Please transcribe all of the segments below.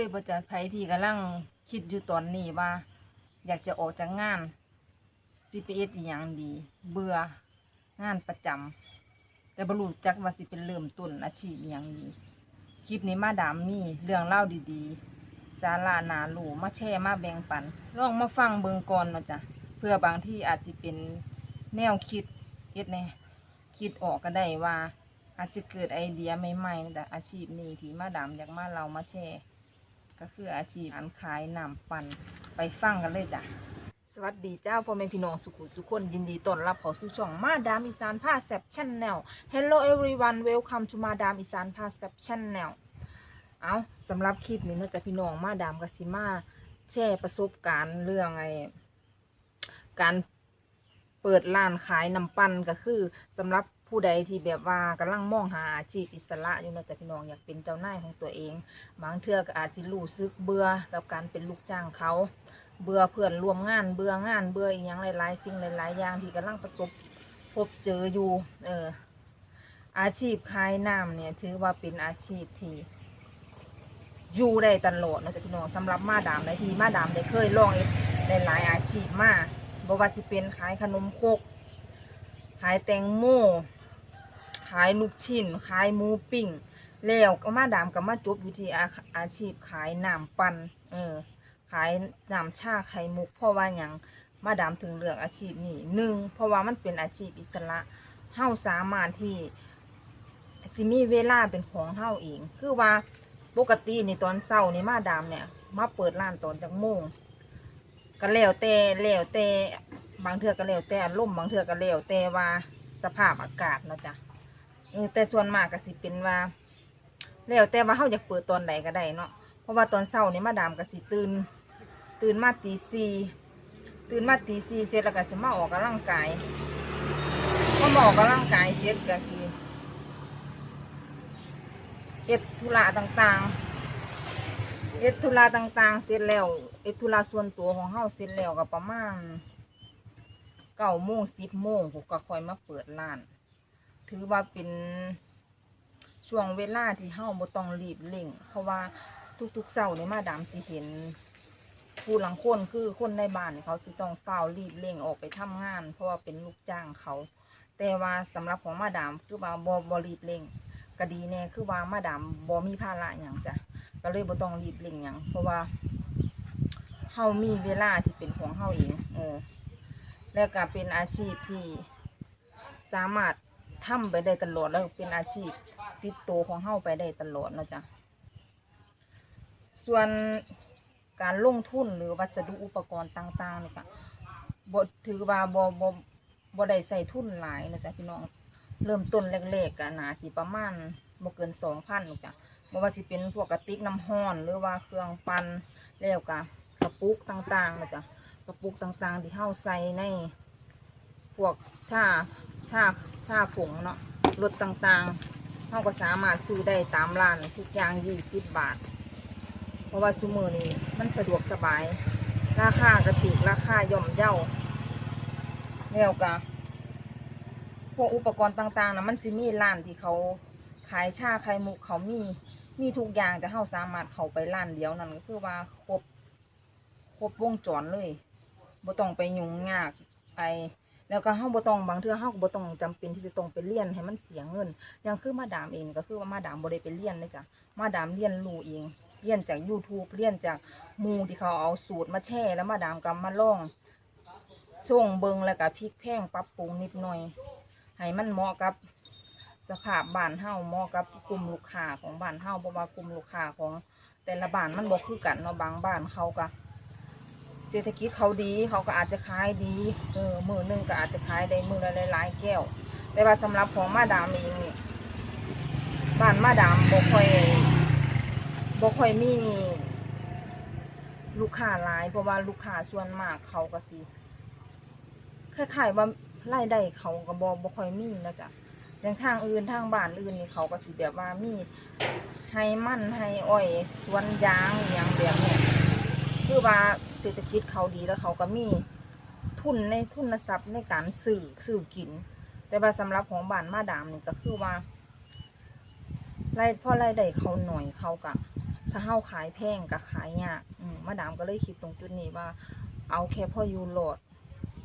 ยบ่จะไผที่กำลังคิดอยู่ตอนนี้ว่า อยากจะออกจากงาน CPS อีหยังดี เบื่องานประจำแต่บ่รู้จักว่าสิเป็นเริ่มต้นอาชีพอีหยังดีคลิปนี้มาดามมีเรื่องเล่าดีๆ สาระนาหลูมาแชร์มาแบ่งปันลองมาฟังเบิงก่อนเนาะจ้ะเพื่อบางที่อาจสิเป็นแนวคิดเฮ็ดแน่คิดออกก็ได้ว่า อาจสิเกิดไอเดียใหม่ๆแต่อาชีพนี้ที่มาดามอยากมาเรามาแชร์ ก็คืออาชีพอันขายน้ำปั่นไปฟังกันเลยจ้ะ สวัสดีเจ้าพ่อแม่พี่น้องสุขุสุขคนยินดีต้อนรับเข้าสู่ช่องมาดามอีสานผ้าแซบชันแนล Hello everyone welcome to มาดามอีสานผ้าแซบชันแนลเอาสำหรับคลิปนี้เนาะจ้ะพี่น้องมาดามกสิมาแชร์ประสบการณ์เรื่องไอการเปิดร้านขายน้ำปั่นก็คือสำหรับ ผู้ใดที่แบบว่ากำลังมองหาอาชีพอิสระอยู่นะจ้ะพี่น้องอยากเป็นเจ้านายของตัวเองบางเทื่อก็อาจจะรู้สึกเบื่อกับการเป็นลูกจ้างเขาเบื่อเพื่อนร่วมงานเบื่องานเบื่ออีหยังหลายๆสิ่งหลายๆอย่างที่กำลังประสบพบเจออยู่เอออาชีพขายน้ำเนี่ยถือว่าเป็นอาชีพที่อยู่ได้ตลอดนะจ๊ะพี่น้องสำหรับมาดามในที่มาดามได้เคยลองเอ็ดหลายอาชีพมากบ่ว่าสิเป็นขายขนมครกขายแตงโม ขายลูกชิ้น ขายหมูปิ้ง แล้วก็มาดามก็มาจบอยู่ที่อาอาชีพขายน้ำปั่นเออ ขายน้ำชาไข่มุก เพราะว่าอย่างมาดามถึงเลือกอาชีพนี้หนึ่งเพราะว่ามันเป็นอาชีพอิสระเฮาสามารถที่สิมีเวลาเป็นของเฮาเอง คือว่าปกติในตอนเช้านี่มาดามเนี่ย มาเปิดร้านตอนจักโมงก็แล้วแต่แล้วแต่บางเทือก็แล้วแต่ลมบางเทื่อก็แล้วแต่ว่าสภาพอากาศเนาะจ้ะ เออแต่ส่วนมากก็สิเป็นว่าแล้วแต่ว่าเฮาอยากเปิดตอนใดก็ได้เนาะเพราะว่าตอนเช้านี่มาดามก็สิตื่น ตื่นมาตีสี่ตื่นมาตีสี่เสร็จแล้วก็สิมาออกกำลังกายพอมาออกกำลังกายเสร็จก็สิเอ็ดธุระต่างๆ เอ็ดธุระต่างๆ เสร็จแล้ว เอ็ดธุระส่วนตัวของเฮาเสร็จแล้วก็ประมาณเก้าโมงสิบโมงผมก็ค่อยมาเปิดร้าน ถือว่าเป็นช่วงเวลาที่เฮาบ่ต้องรีบเร่ง เพราะว่าทุกๆเช้านี่มาดามสิเห็น ผู้หลังคนคือคนในบ้านเขาสิต้องเฝ้ารีบเร่งออกไปทำงาน เพราะว่าเป็นลูกจ้างเขา แต่ว่าสำหรับของมาดามคือว่าบ่บ่รีบเร่งก็ดีแน่คือว่ามาดามบ่มีภาระหยังจ้ะก็เลยบ่ต้องรีบเร่งหยังเพราะว่าเฮามีเวลาที่เป็นของเฮาเองเออแล้วก็เป็นอาชีพที่สามารถ ทำไปได้ตลอดแล้วเป็นอาชีพ ติดตัวของเฮาไปได้ตลอดเนาะจ้ะส่วนการลงทุนหรือวัสดุอุปกรณ์ต่างๆนี่ก็บ่ถือว่าบ่บ่บ่ได้ใส่ทุนหลายนะจ๊ะพี่น้องเริ่มต้นแรกๆก็น่าสิประมาณบ่เกินสองพันจ้ะบ่ว่าสิเป็นพวกกระติกน้ำห้อนหรือว่าเครื่องปั่นแล้วก็กระปุกต่างๆนะจ๊ะกระปุกต่างๆ ที่เฮาใส่ใน พวกชาชาชาผงเนาะรสต่างๆเราก็สามารถซื้อได้ตามร้านทุกอย่างยี่สิบบาท เพราะว่าซูมือนี้มันสะดวกสบาย ราคากระติกราคาย่อมเย่าแล้วก็พวกอุปกรณ์ต่างๆนะมันสิมีร้านที่เขาขายชาไข่มุกเขามีมีทุกอย่างแต่เราสามารถเข้าไปร้านเดียวนั่นก็คือว่าครบครบวงจรเลยบ่ต้องไปยุ่งยากไป แล้วก็เฮาบ่ต้องบางเทื่อเฮาก็บ่ต้องจำเป็นที่จะต้องไปเรียนให้มันเสียเงินอย่างคือมาดามเองก็คือว่ามาดามบ่ได้ไปเรียนเลยจ้ะมาดามเรียนรู้เองเรียนจาก YouTube เรียนจากมูที่เขาเอาสูตรมาแช่แล้วมาดามก็มาลองช่วงเบิงแล้วก็พริกแพงปรับปรุงนิดหน่อยให้มันเหมาะกับสภาพบ้านเฮาเหมาะกับกลุ่มลูกค้าของบ้านเฮาเพราะว่ากลุ่มลูกค้าของแต่ละบ้านมันบ่คือกันเนาะบางบ้านเขาก็ เศรษฐกิจเขาดีเขาก็อาจจะขายดีเออมือหนึ่งก็อาจจะขายได้มือละหลายๆแก้ว แต่ว่าสำหรับของมาดามเองเนี่ยบ้านมาดามบ่ค่อยบ่ค่อยมีลูกค้าหลายเพราะว่าลูกค้าส่วนมากเขาก็สิคล้ายๆว่ารายได้เขาก็บ่บ่ค่อยมีนะจ๊ะอย่างทางอื่นทางบ้านอื่นนี่เขาก็สิแบบว่ามีให้มันให้อ้อยสวนยางอย่างแบบเนี้ยคือว่าเศรษฐกิจเขาดีแล้วเขาก็มีทุนในทุนทรัพย์ในการสื่อสื่อกิน แต่ว่าสำหรับของบ้านมาดามนี่ก็คือว่ารพ่อรายได้เขาหน่อยเขากะถ้าเฮาขายแพงก็ขายยากมมาดามก็เลยคิดตรงจุดนี้ว่า เอาแค่พ่ออยู่โหลด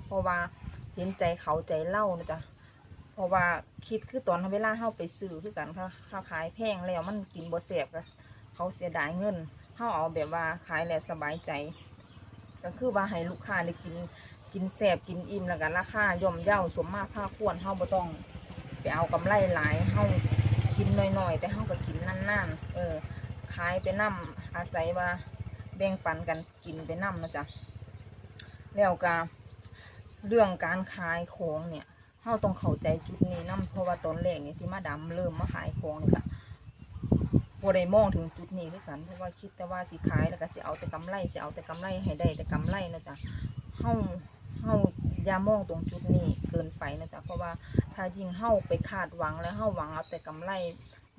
เพราะว่าเห็นใจเขาใจเล่านะจ๊ะเพราะว่าคิดคือตอนเวลาเฮาไปซื้อคือกันค่ะเขาขายแพงแล้วมันกินบ่แสบก็เขาเสียดายเงินเฮาเอาแบบว่าขายแล้วสบายใจ ก็คือว่าให้ลูกค้าได้กินกินแสบกินอิ่มแล้วก็ราคาย่อมเย่าสมมาตรภาควรเฮาบ่ต้องไปเอากำไรหลายเฮากินน้อยๆ แต่เฮาก็กินนานๆเออขายไปนํอาศัยว่าแบ่งปันกันกินไปนํนะจ๊ะแล้วก็เรื่องการขายของเนี่ยเฮาต้องเข้าใจจุดนี้นํเพราะว่าตอนแรกเนี่ยที่มาดาเริ่มมาขายของนี่ก็ บ่ได้มองถึงจุดนี้คือกันเพราะว่าคิดแต่ว่าสิขายแล้วก็สิเอาแต่กำไรสิเอาแต่กำไรให้ได้แต่กำไรนะจ๊ะเฮาเฮาอย่ามองตรงจุดนี้เกินไปนะจ๊ะเพราะว่าถ้ายิ่งเฮาไปคาดหวังแล้วเฮาหวังเอาแต่กำไร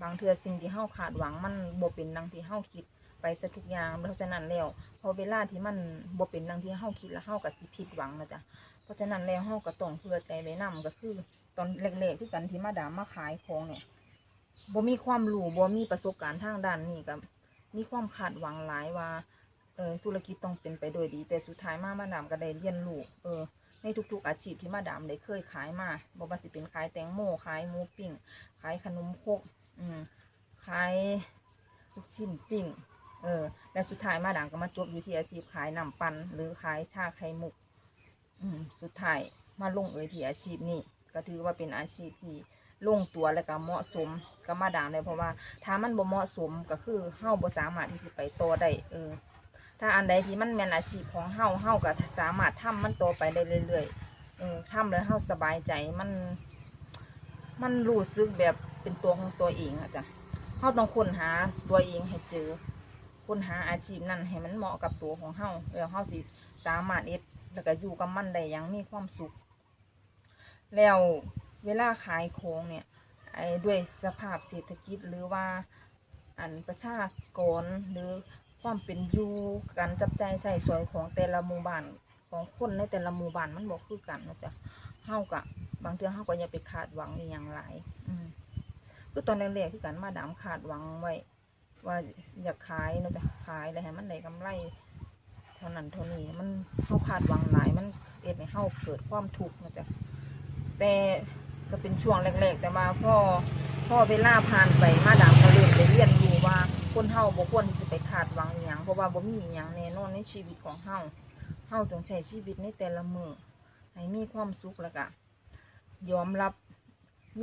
บางเทื่อสิ่งที่เฮาคาดหวังมันบ่เป็นดังที่เฮาคิดไปซะทุกอย่างเพราะฉะนั้นแล้วพอเวลาที่มันบ่เป็นดังที่เฮาคิดแล้วเฮาก็สิผิดหวังนะจ๊ะเพราะฉะนั้นแล้วเฮาก็ต้องเพื่อใจไว้นํก็คือตอนแรกๆที่กันที่มาดามมาขายของเนี่ย บ่มีความรู้บ่มีประสบการณ์ทางด้านนี้ก็มีความคาดหวังหลายว่าเออธุรกิจต้องเป็นไปโดยดี แต่สุดท้ายมามาดามก็ได้เรียนรู้เออในทุกๆอาชีพที่มาดามได้เคยขายมาบอกว่าสิเป็นขายแตงโมขายหมูปิ้งขายขนมคกอืมขายลูกชิ้นปิ้งเออและสุดท้ายมาดามก็มาจบอยู่ที่อาชีพขายน้ำปั่นหรือขายชาไข่มุกอืมสุดท้ายมาลงเอยที่อาชีพนี้ก็ถือว่าเป็นอาชีพที่ ลงตัวและก็เหมาะสมกับมาดามเลยเพราะว่า ถ้ามันบ่เหมาะสมก็คือเฮาบ่สามารถที่สิไปต่อได้เออถ้าอันใดที่มันแม่นอาชีพของเฮาเฮาก็สามารถทำมันต่อไปได้เรื่อยๆเออทำแล้วเฮาสบายใจมัน มันรู้สึกแบบเป็นตัวของตัวเองอะจ้ะเฮาต้องค้นหาตัวเองให้เจอค้นหาอาชีพนั้นให้มันเหมาะกับตัวของเฮาแล้วเฮาสิสามารถเอ็ดแล้วก็อยู่กับมันได้อย่างมีความสุข แล้ว เวลาขายของเนี่ยไอ้ด้วยสภาพเศรษฐกิจหรือว่าอันประชากรหรือความเป็นอยู่การจับใจใช้สอยของแต่ละหมู่บ้านของคนในแต่ละหมู่บ้านมันบอกคือกันนะจ๊ะเฮากะบางเทื่อเฮาก็อย่าไปคาดหวังอย่างหลอืมคือตอนแรกๆที่กันมาดามคาดหวังไว้ ว่าอยากขายนะจ๊ะขายแล้วให้มันได้กำไรเท่านั้นเท่านี้มันเฮาคาดหวังหลายมันเอ็ดให้เฮาเกิดความทุกข์นะจ๊ะแต่ ก็เป็นช่วงแรกๆ แต่มาพ่อพ่อเวลาผ่านไปมาดามก็เริ่มได้เรียนรู้ว่าคนเฮาบ่ควรที่จะไปคาดหวังอหย่างเพราะว่าบ่มีอหย่างแน่นอนในชีวิตของเฮาเฮาต้องใช้ชีวิตในแต่ละมื้อให้มีความสุขแล้วก็ยอมรับ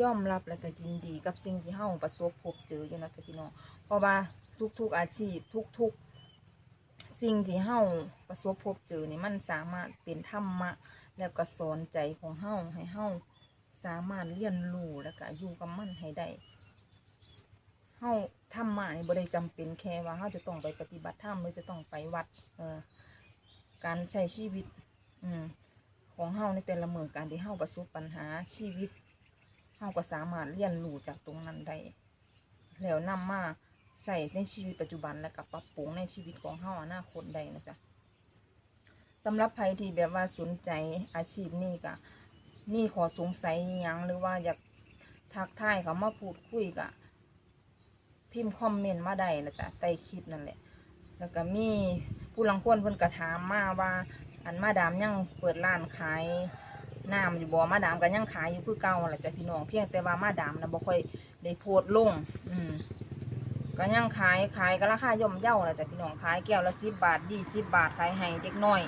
ยอมรับแล้วก็ยินดีกับสิ่งที่เฮาประสบพบเจออยู่นะจ๊ะพี่น้องเพราะว่าทุกๆอาชีพทุกๆ สิ่งที่เฮาประสบพบเจอนี่มันสามารถเป็นธรรมะ แล้วก็สอนใจของเฮาให้เฮา สามารถเรียนรู้แล้วก็อยู่กับมันให้ได้เฮาธรรมะนี่บ่ได้จำเป็นแค่ว่าเฮาจะต้องไปปฏิบัติธรรมหรือจะต้องไปวัด เออการใช้ชีวิต อืมของเฮาในแต่ละเมืองการที่เฮาประสบปัญหาชีวิตเฮาก็สามารถเรียนรู้จากตรงนั้นได้แล้วนำมาใส่ในชีวิตปัจจุบันและกับปรับปรุงในชีวิตของเฮาอนาคตได้นะจ๊ะสำหรับใครที่แบบว่าสนใจอาชีพนี้ก็ มีขอสงสัยยังหรือว่าอยากทักทายเขามาพูดคุยกะพิมพ์คอมเมนต์มาได้นะจ๊ะใต้คลิปนั่นแหละ แล้วก็มีผู้ลังคนเพิ่นกระถามมาว่า อันมาดามยังเปิดร้านขายน้ำอยู่บ่มาดามก็ยังขายอยู่คือเก่าแหละจ้ะพี่น้องเพียงแต่ว่ามาดามนะบ่ค่อยได้โพสต์ลง อืมก็ยังขายขายก็ราคาย่อมเย่าแหละจ้ะพี่น้องขายแก้วละสิบบาทยี่สิบบาทขายให้เด็กน้อย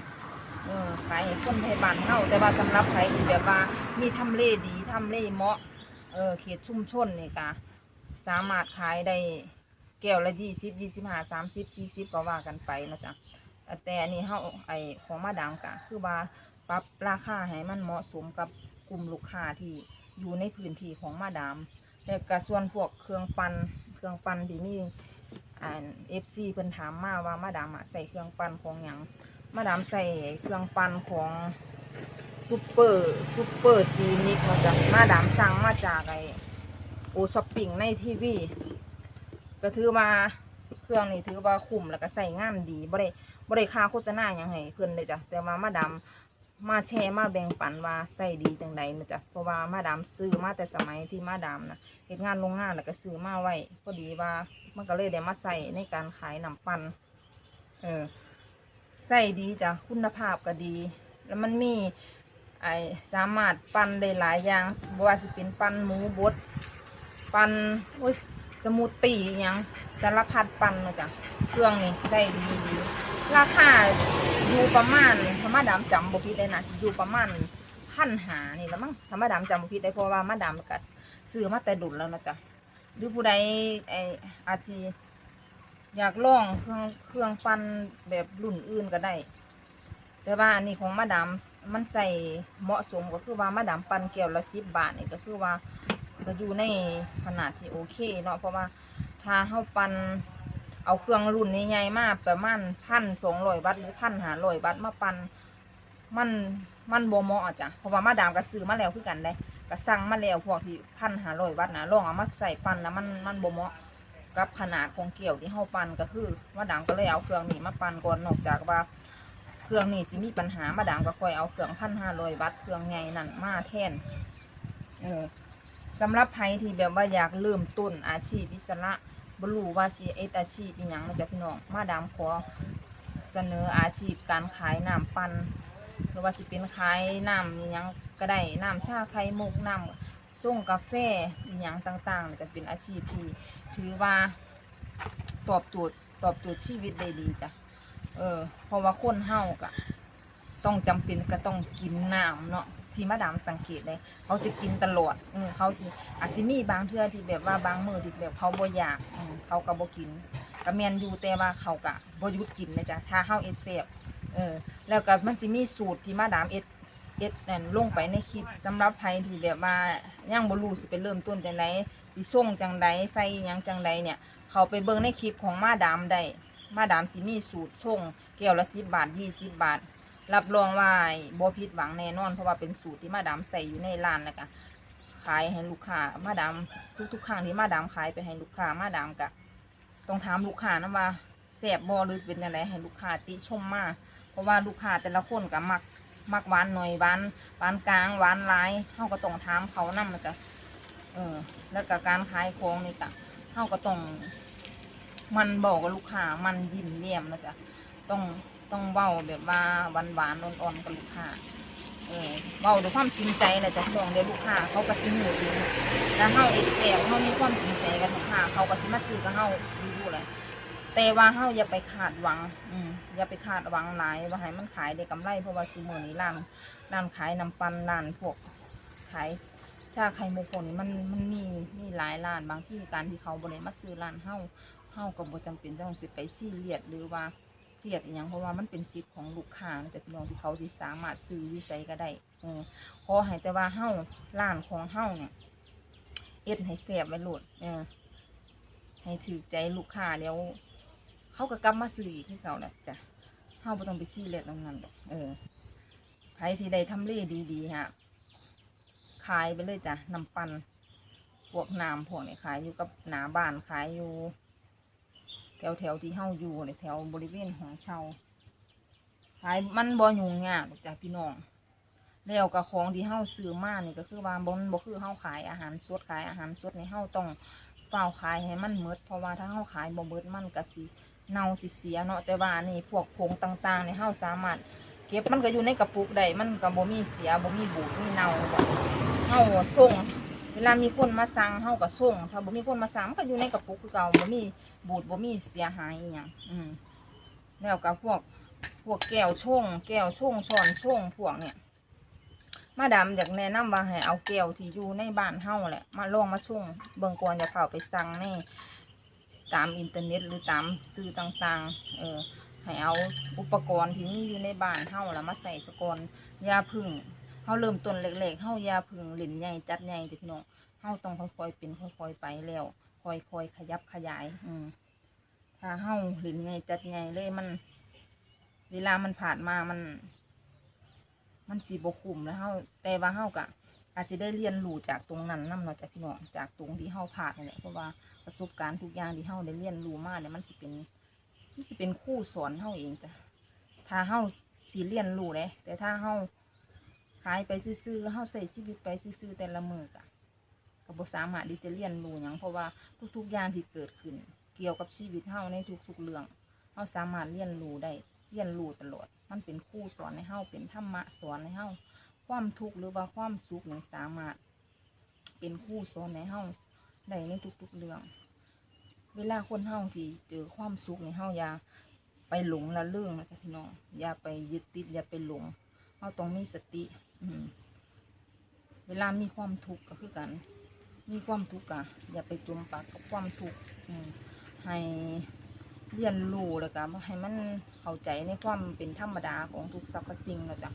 เออขายให้คนไทยบ้านเฮาแต่ว่าสำหรับใครที่แบบว่ามีทำเลดีทำเลเหมาะ เออเขตชุมชนนี่ก็สามารถขายได้แก้วละยี่สิบยี่สิบห้าสามสิบสี่สิบก็ว่ากันไปนะจ๊ะแต่อันนี้เฮาไอของมาดามกะคือว่าปรับราคาให้มันเหมาะสมกับกลุ่มลูกค้าที่อยู่ในพื้นที่ของมาดาม แต่กระส่วนพวกเครื่องปั่นเครื่องปั่นที่มีอ่าเอฟซีเพิ่นถามมาว่ามาดามอะใส่เครื่องปั่นของหยัง มาดามใส่เครื่องปั่นของซูเปอร์ซูเปอร์จีนิกมาจากมาดามสั่งมาจากไอโอช้อปปิ้งในทีวีก็ถือว่าเครื่องนี้ถือว่าคุ้มแล้วก็ใส่งานดีบ่ได้บ่ได้ค่าโฆษณาอย่างให้เพิ่อนเลยจ้ะแต่ว่ามาดามมาแชร์มาแบ่งปันว่าใส่ดีจังใดนะจ๊ะเพราะว่ามาดามซื้อมาแต่สมัยที่มาดามนะเฮ็ดงานโรงงานแล้วก็ซื้อมาไว้พอดีว่ามันก็เลยได้มาใส่ในการขายน้ำปั่นเออ ส่ดีจ้ะคุณภาพก็ดี แล้วมันมีไอสามารถปั่นได้หลายอย่างบว่าสิเป็นปั่นหมูบดปั่นโอ้ยสมูทตี้อหยังสารพัดปั่นนะจ๊ะเครื่องนี่ใส่ดีดีราคาอยู่ประมาณธรรมดามจำบ่ผิดเลยนะอยู่ประมาณพันหานี่ละมั้งธรรมดามจำบ่ผิดได้เพราะว่ามาดามก็ซื้อมาแต่ดุนแล้วนะจ๊ะหรือผู้ใดไออาชี อยากลองเครื่องเครื่องปั่นแบบรุ่นอื่นก็ได้ แต่ว่าอันนี้ของมาดามมันใส่เหมาะสมก็คือว่ามาดามปันแก้วละสิบบาทนี่ก็คือว่าก็อยู่ในขนาดที่โอเคเนาะเพราะว่าถ้าเฮาปันเอาเครื่องรุ่นนี้ใหญ่มากประมาณพันสองร้อยวัตหรือพันหาร้อยวัตมาปันมันมันบ่มอะจ้ะเพราะว่ามาดามก็ซื้อมาแล้วคือกันได้ก็สั่งมาแล้วพวกที่พันหาร้อยวัตนะลองเอามาใส่ปันแล้วมันมันบ่มาะ กับขนาดของเกี่ยวที่เฮาปั่นก็คือมาดามก็เลยเอาเครื่องนี้มาปั่นก่อนนอกจากว่า เครื่องนี่สิมีปัญหามาดามก็ค่อยเอาเครื่องพันห้าร้อยวัตต์เครื่องใหญ่นั่นมาแทนเออสำหรับใครที่แบบว่าอยากเริ่มต้นอาชีพอิสระบรูว่าสิเอ็ดอาชีพอีหยังนะจ๊ะพี่น้องมาดามขอเสนออาชีพการขายน้ำปั่นหรือว่าสิเป็นขายน้ำอีหยังก็ได้น้ำชาไข่มุกน้ำ ส่งกาแฟอีหยังต่างๆจะเป็นอาชีพที่ถือว่าตอบโจทย์ตอบโจทย์ชีวิตได้ดีจ้ะเออเพราะว่าคนเฮากะต้องจำเป็นก็ต้องกินน้ำเนาะที่มาดามสังเกตเลยเขาจะกินตลอดเออเขาสิอาจจะมีบางเทื่อที่แบบว่าบางมือที่แบบเขาบ่อยากอืมเขาก็บ่กินก็แมนอยู่แต่ว่าเขากะบ่ยุดกินนะจ๊ะถ้าเฮาเอเซฟเออแล้วก็มันสิมีสูตรที่มาดามเอ็ด เอ็ดนั่นลงไปในคลิปสำหรับใครที่แบบว่ายังบ่รู้สิไปเริ่มต้นจังไดสิส่งจังไดใส่หยังจังไดเนี่ย เขาไปเบิ่งในคลิปของมาดามได้มาดามสิมีสูตรส่งแก้วละสิบบาทยี่สิบบาท รับรองว่าบ่ผิดหวังแน่นอน เพราะว่าเป็นสูตรที่มาดามใส่อยู่ในร้านแล้วก็ขายให้ลูกค้ามาดามทุกๆครั้งที่มาดามขายไปให้ลูกค้ามาดามก็ต้องถามลูกค้านะว่าแซ่บบ่หรือเป็นยังไงให้ลูกค้าติชมมาเพราะว่าลูกค้าแต่ละคนก็มัก มักหวานหน่อยหวานหวานกลางหวานหลายเฮาก็ต้องถามเขานำมันก็เออ แล้วก็การขายของนี่ก็เฮาก็ต้องมันบอกกับลูกค้ามันยิ้มเยี่ยมนะจ๊ะต้องต้องเว้าแบบว่าหวานหวานๆอ่อนๆกับลูกค้าเออเว้าด้วยความจริงใจแหละจ้ะช่วงเดียวลูกค้าเขาก็สิหนูเองแล้วเฮาเอ็กเซลเฮามีความจริงใจกับลูกค้าเขาก็สิมาซื้อกับเฮาดูๆเลย แต่ว่าเฮาอย่าไปคาดหวัง อืมอย่าไปคาดหวังหลายว่าให้มันขายได้กำไรเพราะว่าซูมื้อนี้ร้านร้านขายน้ำปั่นร้านพวกขายชาไข่มุกพวกนี้มันมันมีมีหลายร้านบางที่การที่เขาบ่ได้มาซื้อร้านเฮาเฮาก็บ่จำเป็นต้องสิไปซีเรียสหรือว่าเครียดอหยังเพราะว่ามันเป็นสิทธิ์ของลูกค้านะแต่พี่น้องที่เขาที่สามารถซื้อวิสัยก็ได้เออขอให้แต่ว่าเฮาร้านของเฮาเนี่ย เอ็ดให้แซ่บไว้โลดเออให้ถือใจลูกค้าแล้ว เขาก็กลับมาซื้ออีกที่เก่าแหละจ้ะเฮาบ่ต้องไปซีเรียสตรงนั้นดอกเออใครที่ได้ทำเลดีๆฮะขายไปเลยจ้ะน้ำปั่นพวกน้ำพวกนี้ขายอยู่กับหนาบ้านขายอยู่ แถวแถวๆที่เฮาอยู่เนี่ยแถวบริเวณของเชาขายมันบ่ยุ่งยากหรอกจ้ะพี่น้องแล้วกับของที่เฮาซื้อมานี่ก็คือว่าบนบ่คือเฮาขายอาหารสดขายอาหารสดในเฮาต้องเฝ้าขายให้มันหมดเพราะว่าถ้าเฮาขายบ่หมดมันก็สิ เน่าสิเสียเนาะแต่ว่านี่พวกผงต่างๆในี่เฮาสามารถ เก็บมันก็อยู่ในกระปุกได้มันก็บ่มีเสียบ่มีบูดมีเน่าจ้ะเฮาส่ง เวลามีคนมาสั่งเฮาก็ส่ง ถ้าบ่มีคนมาสั่งมันก็อยู่ในกระปุกคือเก่าบ่มีบูดบ่มีเสียหายอีหยังอืมแล้วก็พวกพวกแก้วชงแก้วชงช้อนชงพวกเนี่ยมาดามอยากแนะนำว่าให้เอาแก้วที่อยู่ในบ้านเฮาแหละ มาลองมาช่งเบิ่งก่อนจะเข้าไปสั่งใน ตามอินเทอร์เน็ต หรือตามสื่อต่างๆ เออให้เอาอุปกรณ์ที่มีอยู่ในบ้านเฮาแล้วมาใส่สกอนยาพึ่งเฮาเริ่มต้นเล็กๆเฮายาพึ่งหลินใหญ่จัดใหญ่เด็กน้องเฮาต้องค่อยๆเป็นค่อยๆไปแล้วค่อยๆขยับขยาย อืมถ้าเฮาหลินใหญ่จัดใหญ่เลยมัน เวลามันผ่านมามัน มันสีบคุมแล้วเฮาแต่ว่าเฮากะ อาจจะได้เรียนรู้จากตรงนั้นนำเนาะจากพี่น้องจากตรงที่เฮาผ่านนี่แหละเพราะว่าประสบการณ์ทุกอย่างที่เฮาได้เรียนรู้มาเนี่ยมันสิเป็นมันสิเป็นครู่สอนเฮาเองจ้ะถ้าเฮาสิเรียนรู้เลยแต่ถ้าเฮาขายไปซื่อๆเฮาใส่ชีวิตไปซื่อๆแต่ละมื้อกะก็บ่สามารถที่จะเรียนรู้หยังเพราะว่าทุกๆอย่างที่เกิดขึ้น เกี่ยวกับชีวิตเฮาในทุกๆเรื่องเฮาสามารถเรียนรู้ได้เรียนรู้ตลอด มันเป็นครูสอนให้เฮาเป็นธรรมะสอนให้เฮา ความทุกข์หรือว่าความสุขนี่สามารถ เป็นครูสอนให้เฮาได้ในทุกๆเรื่อง เวลาคนเฮาที่เจอความสุขในเฮาอย่าไปหลงละเรื่องนะจ๊ะพี่น้องอย่าไปยึดติดอย่าไปหลงเฮาต้องมีสติ อืเวลามีความทุกข์ก็คือกัน มีความทุกข์อะอย่าไปจมปากกับความทุกข์ให้เรียนรู้แล้วก็ให้มันเข้าใจในความเป็นธรรมดาของทุกสรรพสิ่งนะจ๊ะ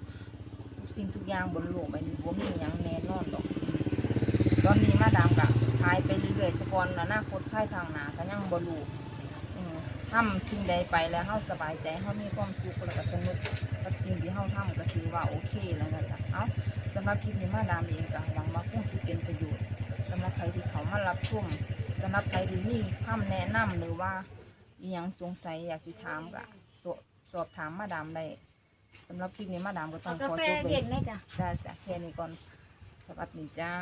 สิ่งทุกอย่างบนโลกใบนี้บ่มีหยังแน่นอนดอก ตอนนี้มาดามกะขายไปเรื่อยๆสกอนอนาคตภายทางหนาก็ยังบ่รู้อืมทำสิ่งใดไปแล้วเฮาสบายใจเฮามีความสุขแล้วก็สนุกกับสิ่งที่เฮาทำก็ถือว่าโอเคแล้วนะจ๊ะเอ้าสำหรับคลิปนี้มาดามเองก็หวังว่าคงสิเป็นประโยชน์สำหรับใครที่เขามารับชมสำหรับใครที่มีคำแนะนำหรือว่ายังสงสัยอยากสิถามก็สอบสอบถามมาดามได้ สำหรับคลิปนี้มาดามก็ต้อเอางกาขอแฟจบเลเย็ยนไหมจ๊ะ จ้าจ้ะแค่นี้ก่อนสวัสดีจ้า